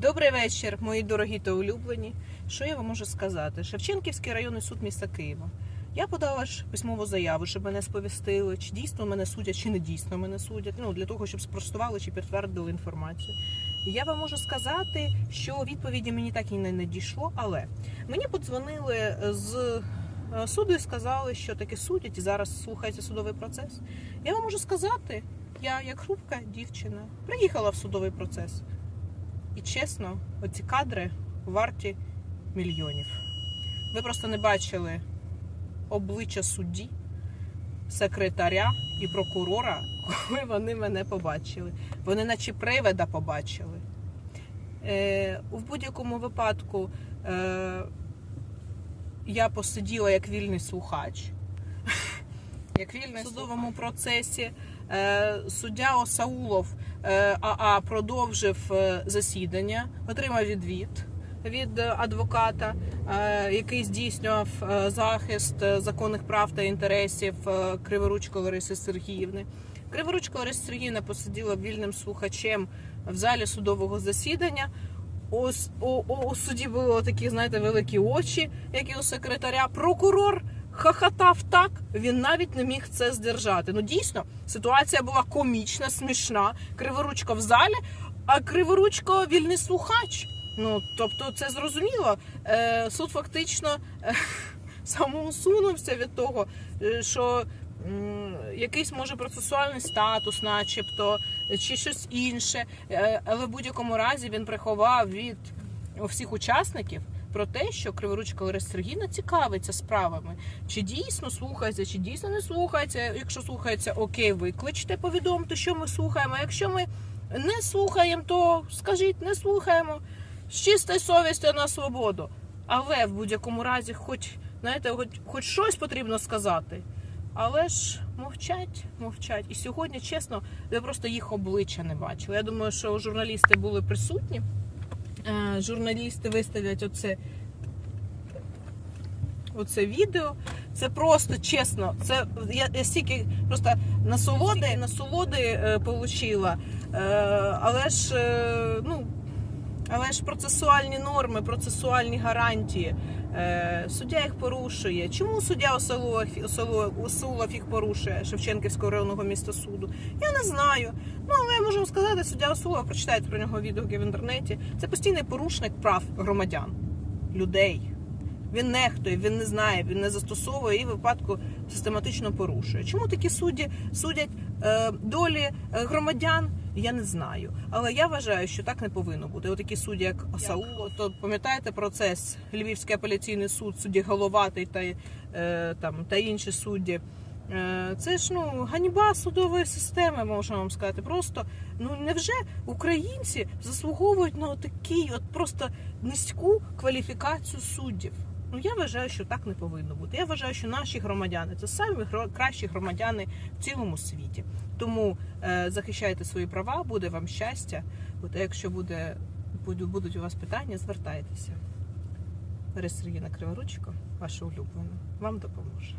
Добрий вечір, мої дорогі та улюблені. Що я вам можу сказати? Шевченківський районний суд міста Києва. Я подала ж письмову заяву, щоб мене сповістили, чи дійсно мене судять, чи не дійсно мене судять. Ну для того, щоб спростували чи підтвердили інформацію. Я вам можу сказати, що відповіді мені так і не надійшло, але мені подзвонили з е, суду і сказали, що таки судять, і зараз слухається судовий процес. Я вам можу сказати, я як хрупка дівчина приїхала в судовий процес. І чесно, оці кадри варті мільйонів. Ви просто не бачили обличчя судді, секретаря і прокурора, коли вони мене побачили. Вони наче привида побачили. Е, в будь-якому випадку е, я посиділа як вільний слухач. Як вільний в судовому процесі е, суддя Осаулов АА продовжив е, засідання, отримав відвід від е, адвоката, е, який здійснював е, захист е, законних прав та інтересів е, Криворучко Лариси Сергіївни. Криворучко Лариса Сергіївна посиділа вільним слухачем в залі судового засідання. У, у, у, суді були такі, знаєте, великі очі, як і у секретаря. Прокурор хахатав так, він навіть не міг це здержати. Ну дійсно, ситуація була комічна, смішна. Криворучка в залі, а криворучко вільний слухач. Ну тобто, це зрозуміло. Е, суд фактично е, самоусунувся від того, е, що якийсь може процесуальний статус, начебто, чи щось інше. Е, Але в будь-якому разі він приховав від всіх учасників про те, що Криворучка Лариса Сергійна цікавиться справами. Чи дійсно слухається, чи дійсно не слухається. Якщо слухається, окей, викличте, повідомте, що ми слухаємо. Якщо ми не слухаємо, то скажіть, не слухаємо з чистою совістю на свободу. Але в будь-якому разі, хоч знаєте, хоч, хоч щось потрібно сказати. Але ж мовчать, мовчать. І сьогодні, чесно, ви просто їх обличчя не бачили. Я думаю, що журналісти були присутні. Е, Журналісти виставлять оце, оце відео. Це просто чесно. Це я, я стільки просто насолоди, насолоди е, получила. Е, але ж е, ну. Але ж процесуальні норми, процесуальні гарантії, е, суддя їх порушує. Чому суддя Осолов, Осолов, їх порушує Шевченківського районного міста суду? Я не знаю. Ну але я вам сказати, суддя Осулов, прочитайте про нього відгуки в інтернеті. Це постійний порушник прав громадян, людей. Він нехтує, він не знає, він не застосовує і випадку систематично порушує. Чому такі судді судять долі е, громадян? Я не знаю, але я вважаю, що так не повинно бути. Отакі судді, як Асаулов, то пам'ятаєте процес Львівський апеляційний суд, судді Головатий та е, там та інші судді. Е, Це ж ну ганьба судової системи, можна вам сказати. Просто ну невже українці заслуговують на такий от просто низьку кваліфікацію суддів? Ну я вважаю, що так не повинно бути. Я вважаю, що наші громадяни це самі кращі громадяни в цілому світі. Тому е, захищайте свої права, буде вам щастя. От, якщо буде будуть у вас питання, звертайтеся. Пересергіна Криворучко, ваша улюблена, вам допоможе.